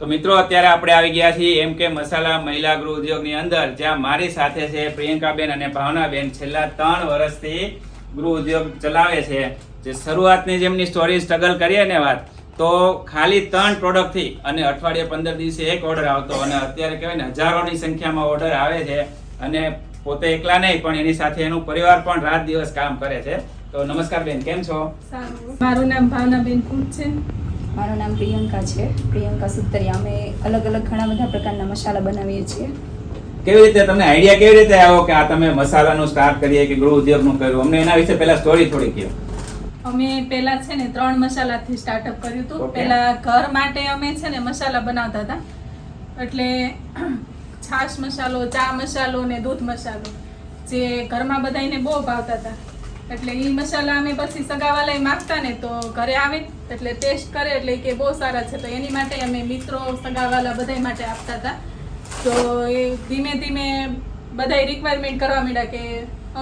તો મિત્રો, અત્યારે આપણે આવી ગયા છીએ એમ કે મસાલા મહિલા ગૃહ ઉદ્યોગની અંદર, જ્યાં મારી સાથે છે પ્રિયંકાબેન અને ભાવનાબેન. છેલ્લા ત્રણ વર્ષથી ગૃહ ઉદ્યોગ ચલાવે છે. જે શરૂઆતની જેમની સ્ટોરી સ્ટ્રગલ કરીએ ને વાત, તો ખાલી ત્રણ પ્રોડક્ટથી અને અઠવાડિયે પંદર દિવસે એક ઓર્ડર આવતો, અને અત્યારે કહેવાય ને, હજારોની સંખ્યામાં ઓર્ડર આવે છે, અને પોતે એકલા નહીં, પણ એની સાથે એનું પરિવાર પણ રાત દિવસ કામ કરે છે. તો નમસ્કાર બેન, કેમ છો? મારું નામ ભાવનાબેન કુટ છે. મારું નામ પ્રિયંકા છે. પ્રિયંકા સુતરિયા અમે અલગ અલગ ઘણા બધા પ્રકારના મસાલા બનાવીએ છીએ. કેવી રીતે? તમને આઈડિયા કેવી રીતે આવ્યો કે આ તમે મસાલાનું સ્ટાર્ટ કરીએ કે ગૃહ ઉદ્યોગનું કર્યું? અમને એના વિશે પહેલા સ્ટોરી થોડી કહો. અમે પહેલા છે ને ત્રણ મસાલાથી સ્ટાર્ટઅપ કર્યું હતું. પહેલા ઘર માટે અમે છે ને મસાલા બનાવતા હતા. એટલે છાશ મસાલો ચા મસાલો ને દૂધ મસાલો જે ઘરમાં બધાને બહુ ભાવતા હતા. એટલે એ મસાલા અમે પછી સગાવાલા માગતા ને તો ઘરે આવે એટલે ટેસ્ટ કરે એટલે કે બહુ સારા છે. તો એની માટે અમે મિત્રો સગાવાલા બધા માટે આપતા હતા. તો એ ધીમે ધીમે બધા રિક્વાયરમેન્ટ કરવા માંડ્યા કે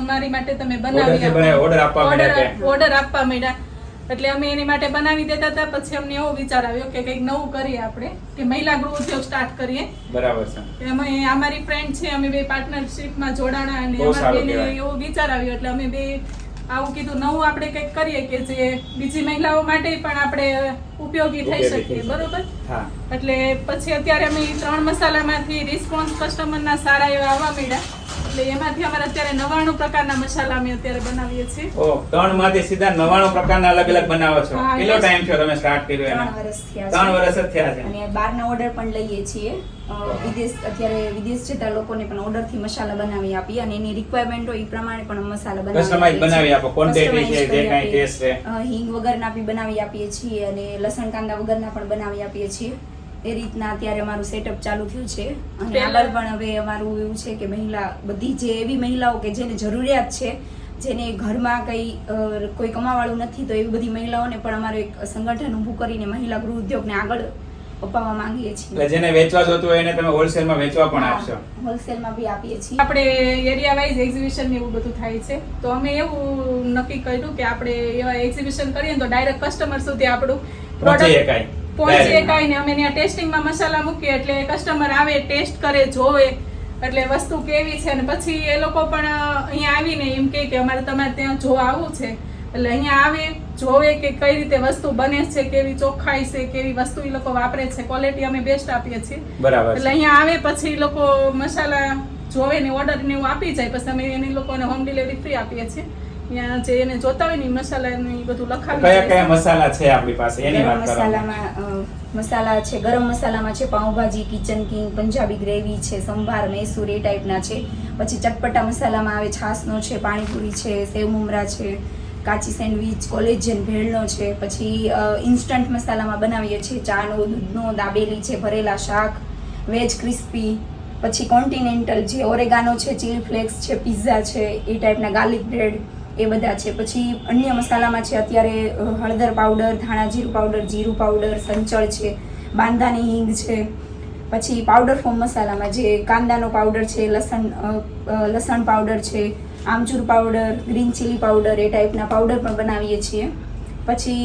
અમારી માટે તમે બનાવી? ઓર્ડર આપવા માંડ્યા એટલે અમે એની માટે બનાવી દેતા હતા પછી અમને એવો વિચાર આવ્યો કે કંઈક નવું કરીએ આપણે કે મહિલા ગૃહ ઉદ્યોગ સ્ટાર્ટ કરીએ. બરાબર છે. અમે અમારી ફ્રેન્ડ છે અમે બે પાર્ટનરશિપમાં જોડાણા અને અમારા. એવો વિચાર આવ્યો એટલે અમે બે આવું કીધું. નવું આપણે કંઈક કરીએ કે જે બીજી મહિલાઓ માટે પણ આપણે ઉપયોગી થઈ શકીએ. બરોબર? એટલે પછી અત્યારે અમે ત્રણ મસાલામાંથી રિસ્પોન્સ કસ્ટમરના સારા એવા આવવા માંડ્યા. એટલે એમાંથી અમારે અત્યારે નવાણું પ્રકારના મસાલા અમે અત્યારે બનાવીએ છીએ. ઓ ત્રણમાંથી સીધા નવાણું પ્રકારના અલગ અલગ બનાવો છો. કેટલો ટાઈમ થયો તમે સ્ટાર્ટ કર્યું ત્રણ એને વર્ષ થયા ત્રણ વર્ષ જ થયા છે. અને બહારના ઓર્ડર પણ લઈએ છીએ. વિદેશ અત્યારે વિદેશ જતા લોકોને પણ ઓર્ડરથી મસાલા બનાવી આપીએ અને એની રિક્વાયરમેન્ટ હોય એ પ્રમાણે પણ મસાલા બનાવી આપીએ બનાવી આપો, quantity છે, જે કાંઈ આપીએ. છે. હિંગ વગરના બી બનાવી આપીએ છીએ અને લસણ કાંદા વગરના પણ બનાવી આપીએ છીએ. એ રીતના અત્યારે અમારું સેટઅપ ચાલુ થયું છે. અને આગળ પણ હવે અમારું એવું છે કે મહિલા બધી જે એવી મહિલાઓ કે જેને જરૂરિયાત છે જેને ઘરમાં કંઈ કોઈ કમાવાળું નથી તો એવી બધી મહિલાઓને પણ અમારું એક સંગઠન ઊભું કરીને મહિલા ગૃહ ઉદ્યોગને આગળ અપાવવા માંગીએ છીએ. એટલે જેને વેચવા જોતું હોય એને તમે હોલસેલમાં વેચવા પણ આપશો. હોલસેલમાં બી આપીએ છીએ. આપણે એરિયા વાઇઝ એક્ઝિબિશન એવું બધું થાય છે. તો અમે એવું નક્કી કર્યું કે આપણે એવા એક્ઝિબિશન કરીએ તો ડાયરેક્ટ કસ્ટમર સુધી આપણું પહોંચી product એકાય પહોંચી Direct. એકાય ને અમે ત્યાં ટેસ્ટિંગમાં મસાલા મૂકીએ એટલે કસ્ટમર આવે ટેસ્ટ કરે જોવે. એટલે વસ્તુ કેવી છે ને પછી એ લોકો પણ અહીંયા આવીને એમ કહે કે અમારે તમારે ત્યાં જોવા આવવું છે. એટલે અહીંયા આવે જોવે કે કઈ રીતે વસ્તુ બને છે કેવી ચોખ્ખાઈ છે કેવી વસ્તુ એ લોકો વાપરે છે. ક્વોલિટી અમે બેસ્ટ આપીએ છીએ. બરાબર એટલે અહીંયા આવે પછી એ લોકો મસાલા જોવે ને ઓર્ડર ને એવું આપી જાય પછી અમે એને લોકોને હોમ ડિલિવરી ફ્રી આપીએ છીએ. ત્યાં જે એને જોતા હોય ને મસાલાનું ઈ બધું લખાવ્યું કયા કયા મસાલા છે આપણી પાસે? એની વાત કરો મસાલામાં મસાલા છે ગરમ મસાલામાં છે pav bhaji kitchen king Punjabi gravy છે સંભાર મૈસૂર એ ટાઈપના છે. પછી ચટપટા મસાલામાં આવે છાસનો છે પાણીપુરી છે સેવ મુમરા છે કાચી સેન્ડવિચ કોલેજન ભેળનો છે. પછી ઇન્સ્ટન્ટ મસાલામાં બનાવીએ છીએ ચાનો દૂધનો દાબેલી છે ભરેલા શાક વેજ ક્રિસ્પી. પછી કોન્ટિનેન્ટલ જે ઓરેગાનો છે ચીલી ફ્લેક્સ છે પિઝા છે એ ટાઈપના ગાર્લિક બ્રેડ. એ બધા છે. પછી અન્ય મસાલામાં છે અત્યારે હળદર પાવડર, ધાણા જીરું પાવડર જીરું પાવડર, સંચળ છે બાંદાની હિંગ છે, પછી પાવડર ફોર્મ મસાલામાં જે કાંદાનો પાવડર છે, લસણ લસણ પાવડર છે, આમચૂર પાવડર ગ્રીન ચીલી પાવડર એ ટાઈપના પાવડર પણ બનાવીએ છીએ. પછી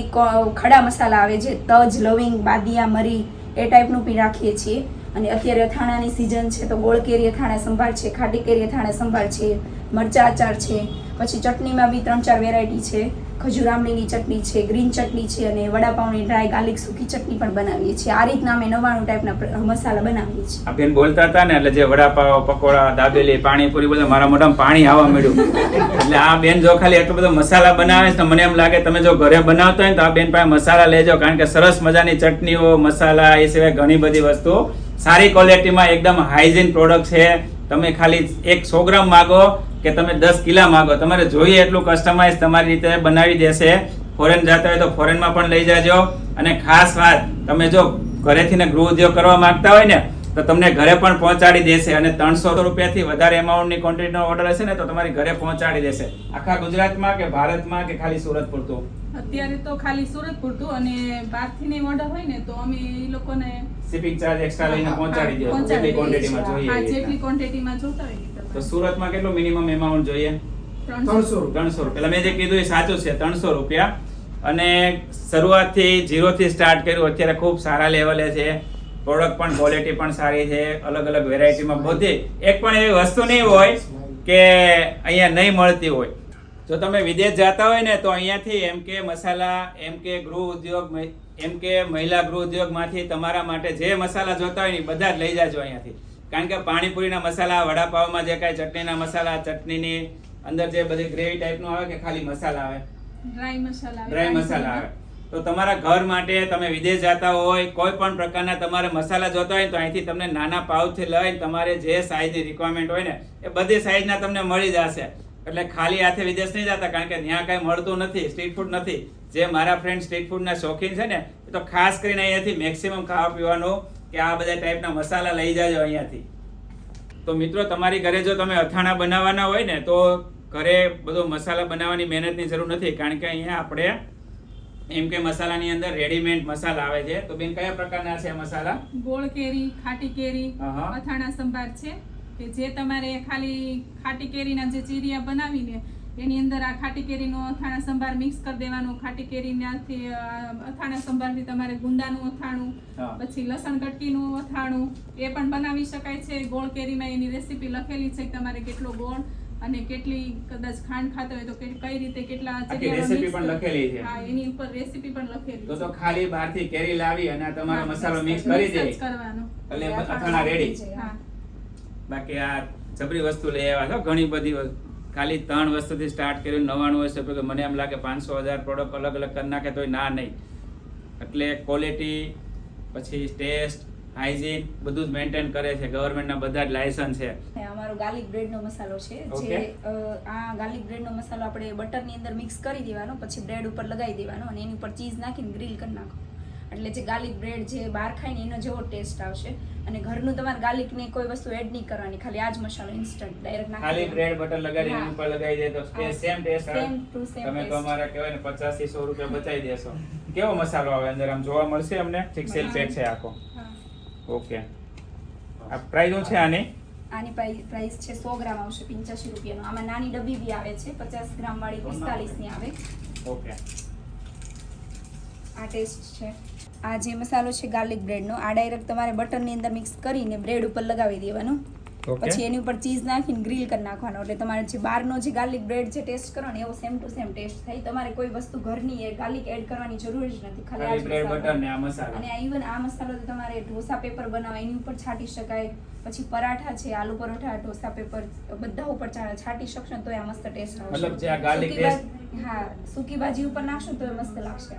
ખડા મસાલા આવે છે, તજ, લવિંગ, બાદિયા, મરી એ ટાઈપનું બી રાખીએ છીએ. અને અત્યારે અથાણાની સિઝન છે તો ગોળ કેરી અથાણા સંભાળ છે, ખાટી કેરી અથાણા સંભાળ છે, મરચા અચાર છે, પછી ચટણીમાં બી ત્રણ ચાર વેરાયટી છે. ખજૂર આંબલીની ચટણી છે ગ્રીન ચટણી છે અને વડાપાઉની ડ્રાય ગાર્લિક સૂકી ચટણી પણ બનાવીએ છીએ. આ રીતના અમે નવાણું ટાઈપના મસાલા બનાવીએ છીએ. આ બેન બોલતા હતા ને, એટલે જે વડાપાવ, પકોડા, દાબેલી, પાણીપુરી બધા મારા મોઢામાં પાણી આવવા મળ્યું એટલે આ બેન જો ખાલી એટલો બધો મસાલા બનાવે છે તો મને એમ લાગે તમે જો ઘરે બનાવતા હોય ને, તો આ બેન પાસે મસાલા લેજો. કારણ કે સરસ મજાની ચટણીઓ, મસાલા, એ સિવાય ઘણી બધી વસ્તુઓ સારી ક્વોલિટીમાં એકદમ હાઇજીન પ્રોડક્ટ છે. તમે ખાલી એક સો ગ્રામ માગો કે તમે દસ કિલા માગો. તમારે જોઈએ એટલું કસ્ટમાઇઝ તમારી રીતે બનાવી દેશે. ફોરેન જતા હોય તો ફોરેનમાં પણ લઈ જાજો. અને ખાસ વાત, તમે જો ઘરેથી ને ગૃહ ઉદ્યોગ કરવા માંગતા હોય ને તો તમને ઘરે પણ પહોંચાડી દેશે અને ત્રણસો રૂપિયાથી વધારે એમાઉન્ટની ક્વોન્ટિટીનો ઓર્ડર હશે ને તો તમારી ઘરે પહોંચાડી દેશે. આખા ગુજરાતમાં કે ભારતમાં કે ખાલી સુરત પૂરતું અત્યારે તો ખાલી સુરત પૂરતું અને બહારથી ને ઓર્ડર હોય ને તો અમે એ લોકોને શિપિંગ ચાર્જ એક્સ્ટ્રા લઈને પહોંચાડી દઈએ જેટલી ક્વોન્ટિટીમાં જોઈએ જેટલી ક્વોન્ટિટીમાં જોતા હોય તો સુરતમાં કેટલું મિનિમમ એમાઉન્ટ જોઈએ? ત્રણસો. ત્રણસો રૂપિયા. મેં જે કીધું એ સાચું છે ત્રણસો રૂપિયા. અને શરૂઆતથી જીરોથી સ્ટાર્ટ કર્યું. અત્યારે ખૂબ સારા લેવલે છે. પ્રોડક્ટ પણ ક્વોલિટી પણ સારી છે અલગ અલગ વેરાયટીમાં બધી. એક પણ એવી વસ્તુ નહીં હોય કે અહીંયા નહીં મળતી હોય. જો તમે વિદેશ જતા હોય ને તો અહીંયાથી એમ કે મસાલા એમ કે ગૃહ ઉદ્યોગ એમ કે મહિલા ગૃહ ઉદ્યોગમાંથી તમારા માટે જે મસાલા જોતા હોય ને બધા જ લઈ જાજો અહીંયાથી. કારણ કે પાણીપુરીના મસાલા વડાપાવમાં જે કાંઈ ચટણીના મસાલા ચટણીની અંદર જે બધી ગ્રેવી ટાઈપનું આવે કે ખાલી મસાલા આવે? ડ્રાય મસાલા આવે. ડ્રાય મસાલા. આવે. તો તમારા ઘર માટે તમે વિદેશ જતા હોય, કોઈ પણ પ્રકારના તમારે મસાલા જોતા હોય તો અહીંથી તમને નાના પાઉચથી લઈને તમારે જે સાઇઝની રિક્વાયરમેન્ટ હોય ને, એ બધી સાઈઝના તમને મળી જશે. એટલે ખાલી હાથે વિદેશ નહીં જતા, કારણ કે ત્યાં કાંઈ મળતું નથી સ્ટ્રીટ ફૂડ નથી. જે મારા ફ્રેન્ડ સ્ટ્રીટ ફૂડના શોખીન છે ને, એ તો ખાસ કરીને અહીંયાથી મેક્સિમમ ખાવા પીવાનું કે આ બધા ટાઈપના મસાલા લઈ જાજો અહીંયાથી. તો મિત્રો, તમારી ઘરે જો તમે અથાણા બનાવવાના હોય ને, તો ઘરે બધો મસાલા બનાવવાની મહેનતની જરૂર નથી, કારણ કે અહીંયા આપણે એમ કે મસાલાની અંદર રેડીમેડ મસાલા આવે છે. તો બેન કયા પ્રકારના છે મસાલા? ગોળ કેરી ખાટી કેરી. અથાણા સંભાર છે કે જે તમારે ખાલી ખાટી કેરીના જે ચીરિયા બનાવીને એની અંદર આ ખાટી કેરીનો અથાણા સંભાર મિક્સ કરી દેવાનો. ખાટી કેરીનાથી અથાણા સંભારથી તમારે ગુંદાનું અથાણું પછી લસણ કટકીનું અથાણું એ પણ બનાવી શકાય છે. ગોળ કેરીમાં એની રેસીપી લખેલી છે કે તમારે કેટલો ગોળ અને કેટલી કદાચ ખાંડ ખાતો હોય તો કઈ રીતે કેટલા mix પણ લખેલી છે. હા એની ઉપર રેસીપી પણ લખેલી તો તો ખાલી બહારથી કેરી લાવી અને તમારો મસાલો મિક્સ કરી દે. કરવાનો. એટલે અથાણા રેડી હા. બાકી આ જબરી વસ્તુ લઈ આવ્યા છો ઘણી બધી ખાલી ત્રણ વસ્તુથી સ્ટાર્ટ કર્યું નવાણું વર્ષ કે મને એમ લાગે પાંચસો હજાર પ્રોડક્ટ અલગ અલગ કરી નાખે તોય ના નહીં. એટલે ક્વોલિટી પછી ટેસ્ટ હાઇજીન બધું જ મેન્ટેન કરે છે. ગવર્મેન્ટના બધા જ લાયસન્સ છે. અમારો ગાર્લિક બ્રેડનો મસાલો છે જે આ ગાર્લિક બ્રેડનો મસાલો આપણે બટરની અંદર મિક્સ કરી દેવાનો પછી બ્રેડ ઉપર લગાવી દેવાનો અને એની ઉપર ચીઝ નાખીને ગ્રીલ કરી નાખો. એટલે જે ગાર્લિક બ્રેડ જે બહાર ખાય ને એનો જેવો ટેસ્ટ આવશે. અને ઘરનું તમારે ગાર્લિકની કોઈ વસ્તુ એડ નહીં કરવાની ખાલી આ જ મસાલો ઇન્સ્ટન્ટ ડાયરેક્ટ ખાલી બ્રેડ બટર લગાડી એની ઉપર લગાવી દે તો same taste same to same તમે તો અમારા કહેવાય ને પચાસથી સો રૂપિયા બચાવી દેશો. કેવો મસાલો આવે અંદર? આમ જોવા મળશે અમને? ઠીક સેલ પેક છે આખો. ઓકે આ પ્રાઇસ શું છે આની? આની પ્રાઇસ છે સો ગ્રામ આવશે પંચ્યાસી રૂપિયાનો. આમાં નાની ડબ્બી બી આવે છે પચાસ ગ્રામ વાળી પિસ્તાલીસની આવે. ઓકે. આ ટેસ્ટ છે. આ જે મસાલો છે ગાર્લિક બ્રેડનો આ ડાયરેક્ટ તમારે બટરની અંદર મિક્સ કરીને બ્રેડ ઉપર લગાવી દેવાનો. પછી એની ઉપર ચીઝ નાખીને ગ્રીલ કરી નાખવાનો. એટલે તમારે જે બહારનો જે ગાર્લિક બ્રેડ છે ટેસ્ટ કરો ને એવો સેમ ટુ સેમ ટેસ્ટ થાય. તમારે કોઈ વસ્તુ ઘરની એ ગાર્લિક એડ કરવાની જરૂર જ નથી. ખાલી આ બ્રેડ બટર ને આ મસાલો. અને ઇવન આ મસાલો તો તમારે ઢોસા પેપર બનાવવા એની ઉપર છાંટી શકાય. પછી પરાઠા છે આલુ પરોઠા ઢોસા પેપર બધા ઉપર છાંટી શકશો તો એ મસ્ત ટેસ્ટ આવશે. મતલબ જે આ ગાર્લિક ટેસ્ટ હા સૂકી ભાજી ઉપર નાખશો તો એ મસ્ત લાગશે.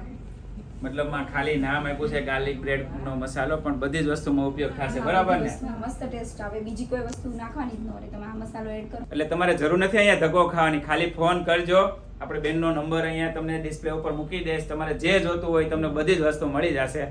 મતલબમાં ખાલી નામ આપ્યું છે ગાર્લિક બ્રેડ નો મસાલો પણ બધી જ વસ્તુમાં ઉપયોગ થશે બરાબર ને? મસ્ત ટેસ્ટ આવે બીજી કોઈ વસ્તુ નાખવાની જ ન રહે તમે આ મસાલો એડ કરો. એટલે તમારે જરૂર નથી અહીંયા ધક્કો ખાવાની ખાલી ફોન કરજો. આપણે બેનનો નંબર અહીંયા તમને ડિસ્પ્લે ઉપર મૂકી દઈશ. તમારે જે જોતું હોય તમને બધી જ વસ્તુ મળી જશે.